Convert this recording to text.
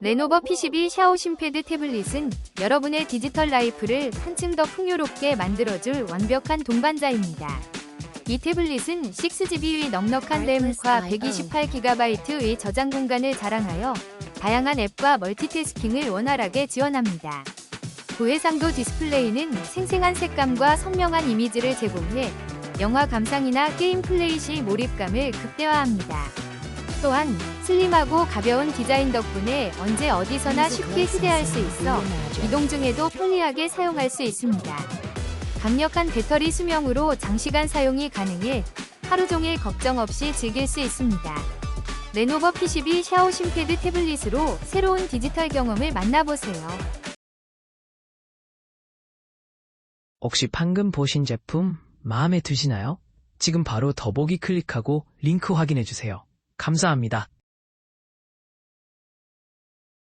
레노버 P12 샤오 심패드 태블릿은 여러분의 디지털 라이프를 한층 더 풍요롭게 만들어줄 완벽한 동반자입니다. 이 태블릿은 6GB의 넉넉한 램과 128GB의 저장 공간을 자랑하여 다양한 앱과 멀티태스킹을 원활하게 지원합니다. 고해상도 디스플레이는 생생한 색감과 선명한 이미지를 제공해 영화 감상이나 게임 플레이 시 몰입감을 극대화합니다. 또한 슬림하고 가벼운 디자인 덕분에 언제 어디서나 쉽게 휴대할 수 있어 이동 중에도 편리하게 사용할 수 있습니다. 강력한 배터리 수명으로 장시간 사용이 가능해 하루 종일 걱정 없이 즐길 수 있습니다. 레노버 P12 샤오 심패드 태블릿으로 새로운 디지털 경험을 만나보세요. 혹시 방금 보신 제품 마음에 드시나요? 지금 바로 더보기 클릭하고 링크 확인해 주세요. 감사합니다.